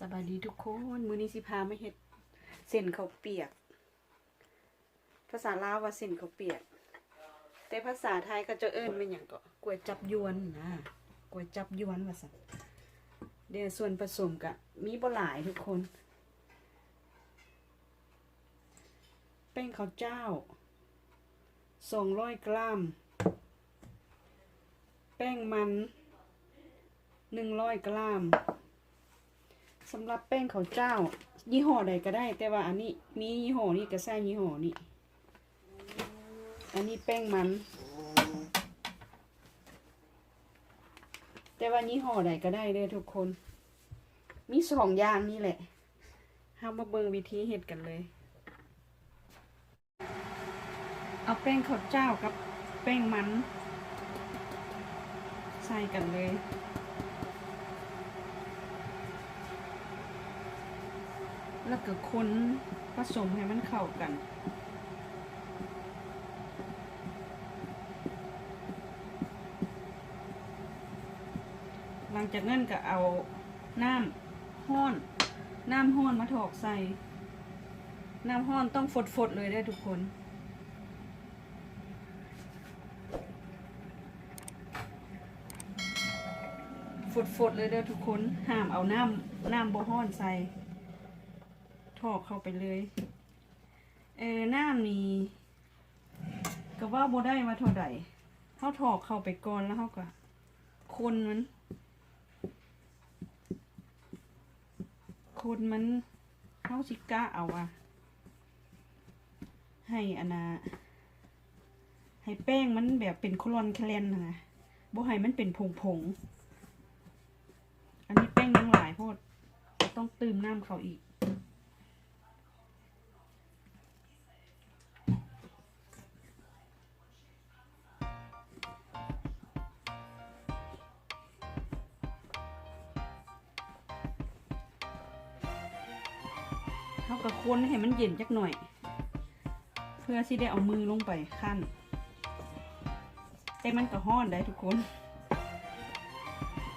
สบายดีทุกคน มือนี้สิพาไม่เห็ด เส้นข้าเปียก ภาษาลาวว่าเส้นข้าเปียก แต่ภาษาไทยเขาจะเอิ้นเป็นอย่างก็กล้วยจับยวนนะกล้วยจับยวนว่าสันเดี๋ยวส่วนผสมกะมีบ่หลายทุกคน แป้งข้าวเจ้าสองร้อยกรัม แป้งมันหนึ่งร้อยกรัม สำหรับแป้งข้าวเจ้า ยี่ห้อใดก็ได้ แต่ว่าอันนี้มียี่ห้อนี้ก็ใส่ยี่ห้อนี้ อันนี้แป้งมัน แต่ว่ายี่ห้อใดก็ได้เลยทุกคน มีสองอย่างนี่แหละเฮามาเบิ่งวิธีเฮ็ดกันเลย เอาแป้งข้าวเจ้ากับแป้งมัน ใส่กันเลย แล้วก็คนผสมให้มันเข้ากัน หลังจากนั้นก็เอาน้ำห้อน น้ำห้อนมาถอกใส่ น้ำห้อนต้องฝดๆเลยได้ทุกคนฝดๆเลยเด้อทุกคน ห้ามเอาน้ำน้ำบ่ห้อนใส่ ถอกเข้าไปเลยเออน้ำนี่ก็ว่าโบได้มาเท่าใดเขาถอกเข้าไปก่อนแล้วเขาก็คนมันคนมันเขาสิกะเอาอะให้อนาให้แป้งมันแบบเป็นคลอนแคลนนะโบ่ให้มันเป็นผงผงๆอันนี้แป้งยังหลายโพดต้องติมน้ำเขาอีก เขากับคนให้มันเย็นจักหน่อย เพื่อที่ได้เอามือลงไปขั้นแต่มันก็ห้อนได้ทุกคน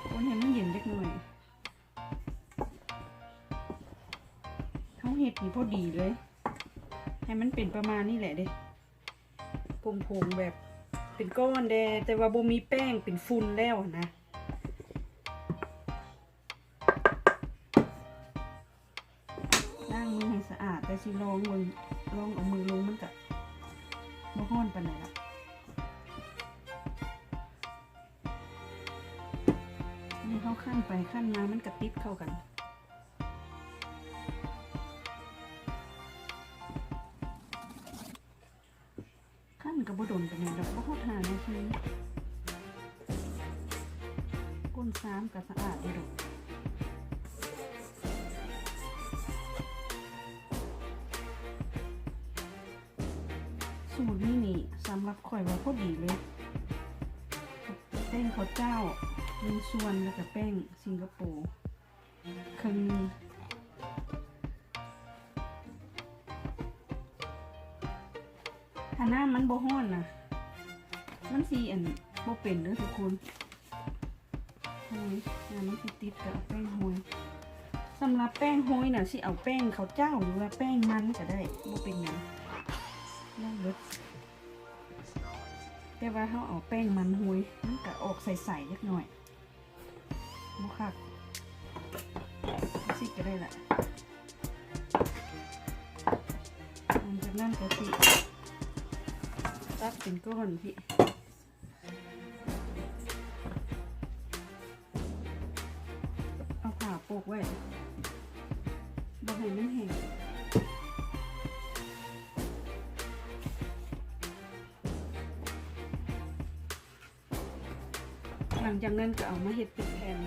คนให้มันเย็นจักหน่อยเขาเห็ดนี่พอดีเลย ให้มันเป็นประมาณนี้แหละเด้ผงๆแบบเป็นก้อนแดแต่ว่าบ่มีแป้งเป็นฝุ่นแล้วนะ ล้างมือให้สะอาดแต่สิลองมือลองเอามือลงมันกะบ่ฮ้อนปานไหนละนี่เขาขั้นไปขั้นมามันกระติดเข้ากันขั้นกับบดนไปไหนดอกบ่ฮอดหานาทีก้นซ้ำกับสะอาดดีดอก สูตรนี้นี่สำหรับข่อยว่าพอดีเลยแป้งข้าวเจ้าหนึ่งส่วนแล้วก็แป้งสิงคโปร์ครึ่งนึ่งถ้าน้ำมันบ่ฮ้อนนะมันสีอันบ่เป็นเด้อทุกคนโอ้ยน้ำมันสิติดกับแป้งโหยสำหรับแป้งโหยน่ะสิเอาแป้งข้าวเจ้าหรือว่าแป้งมันก็ได้บ่เป็นหยัง ได้เบิดแต่ว่าเขาเอาแป้งมันหุยมันก็ออกใสๆเล็กหน่อยบุคักสิก็ได้ละหลังจากนั้นก็สิตัดเป็นก้อนพี่เอาผ่าโปกไว้บ่ให้มันแห้ง งจากนั้นก็เอามาเห็ดเป็นแผ่น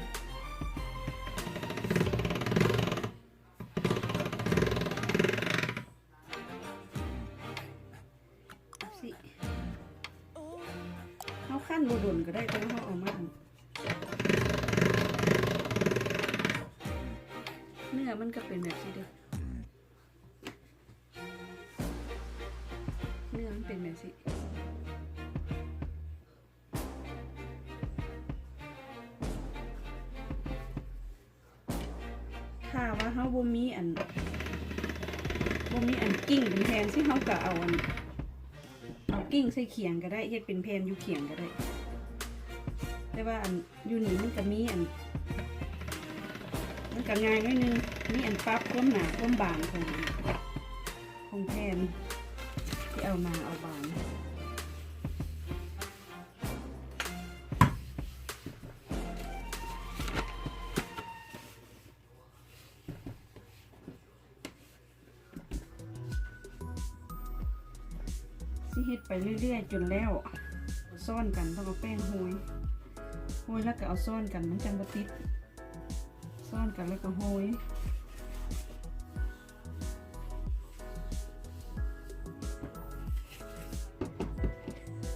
เอาสิเขาขั้นโบดนก็ได้แต่ว่าเขาเอามาเนื้อมันก็เป็นแบบนี้เด้อเนื้อมันเป็นแบบนี้ ว่าเฮาบ่มีอันบ่มีอันกิ้งเป็นแผ่นที่เฮาก็เอาอันเอากิ้งใส่เขียงก็ได้เฮ็ดเป็นแผ่นอยู่เขียงก็ได้ แต่ว่าอันอยู่นี่มันก็มีอัน มันก็ง่ายหนิดนึงมีอันปรับความหนาความบางของของแผ่นที่เอามาเอาบาง เฮ็ดไปเรื่อยๆ จนแล้วซ่อนกันต้องเอาแป้งโหยโหยแล้วก็เอาซ่อนกันมันจังบ่ติดซ่อนกันแล้วก็โหย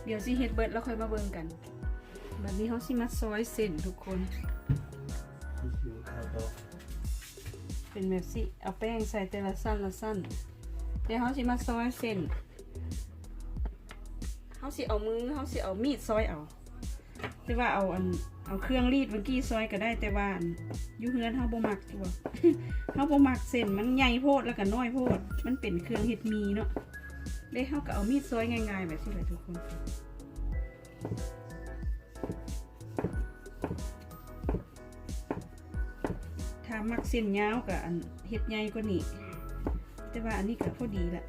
เดี๋ยวสิเฮ็ดเบิดแล้วค่อยมาเบิ่งกันบัดนี้เฮาสิมาซอยเส้นทุกคน เป็นแบบสิเอาแป้งใส่แต่ละสั้นละสั้นเดี๋ยวเฮาสิมาซอยเส้นาสิเอามือเฮาสิเอามีดซอยเอาแต่ว่าเอาอันเอาเครื่องรีดเมื่อกี้ซอยก็ได้แต่ว่าอยู่เฮือนเฮาบ่มักตัวเฮาบ่มักเส้นมันใหญ่โพดแล้วก็น้อยโพด มันเป็นเครื่องเฮ็ดมีเนาะเลยเฮาก็เอามีดซอยง่ายๆแบบนี้แหละทุกคนถ้ามักเส้นยาวกับอันเฮ็ดใหญ่กว่านี้แต่ว่าอันนี้ก็พอดีแหละ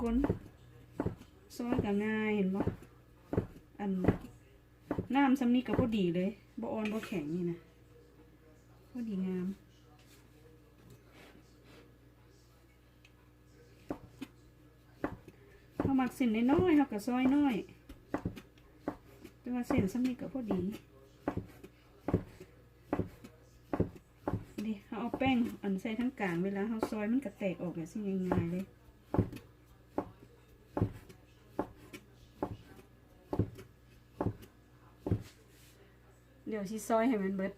คนซอยก็ง่ายเห็นบ่อันน้ำซ้ำนี้ก็พอดีเลยบ่อ่อนบ่แข็งนี่นะพอดีงามเขามักเส้นน้อยๆเขาก็ซอยน้อยแต่ว่าเส้นซ้ำนี้ก็พอดีดิเขาเอาแป้งอันใส่ทั้งกลางเวลาเขาซอยมันก็แตกออกแบบง่ายๆเลย ยวชิซอยให้มันเบิด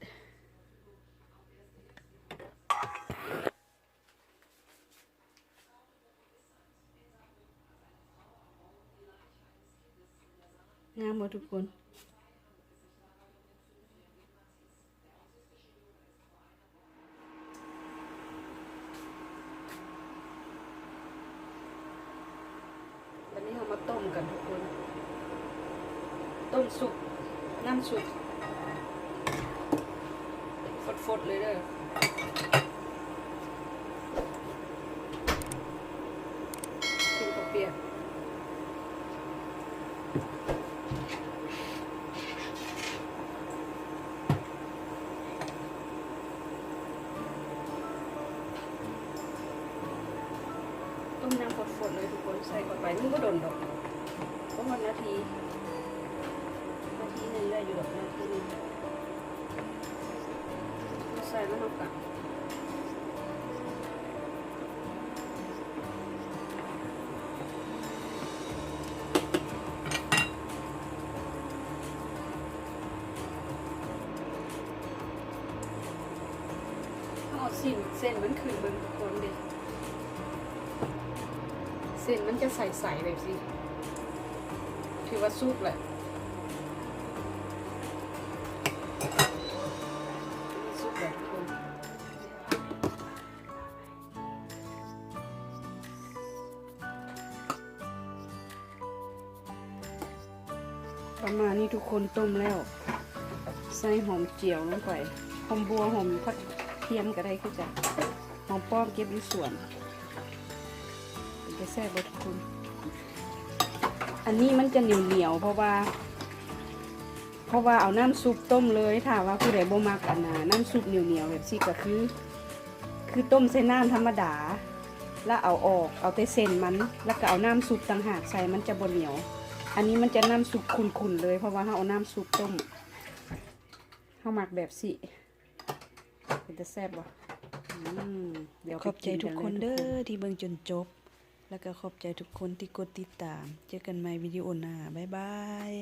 งามหมดทุกคนวันนี้เรามาต้มกันทุกคน ต้มสุกน้ำสุก ฟดเลยเด้อกินกับเปียกต้มน้ำฝดๆเลยทุกคนใส่เข้าไปมันก็โดนดอกประมาณนาที นาทีหนึ่งได้อยู่ดอกนาทีนึง แล้วเรากลับเอาสิ้นเส้นมันขึ้นเบนทุกคนเด็เส้นมันจะใสๆแบบสิถือว่าสุกแหละ ประมาณนี้ทุกคนต้มแล้ว ใส่หอมเจียวลงไปหอมบัวหอมผักเทียมก็ได้คือจะหอมป้อมเก็บในสวนมันจะแซ่บบทุกคน อันนี้มันจะเหนียวเหนียวเพราะว่า เพราะว่าเอาน้ำซุปต้มเลยถ้าว่าผู้ใดบ่มักอันนะน้ำซุปเหนียวเหนียวแบบซี่ก็คือ คือต้มใส่น้ำธรรมดา แล้วเอาออกเอาแต่เส้นมัน แล้วก็เอาน้ำซุปต่างหากใส่มันจะบ่เหนียว อันนี้มันจะน้ำซุปขุ่นๆเลย เพราะว่าเขาเอาน้ำซุปต้มเขาหมักแบบสิเป็นจะแซ่บบ่อืมเดี๋ยวขอบใจทุกคนเด้อที่เบิ่งจนจบ แล้วก็ขอบใจทุกคนที่กดติดตาม เจอกันใหม่วิดีโอหน้าบ๊ายบาย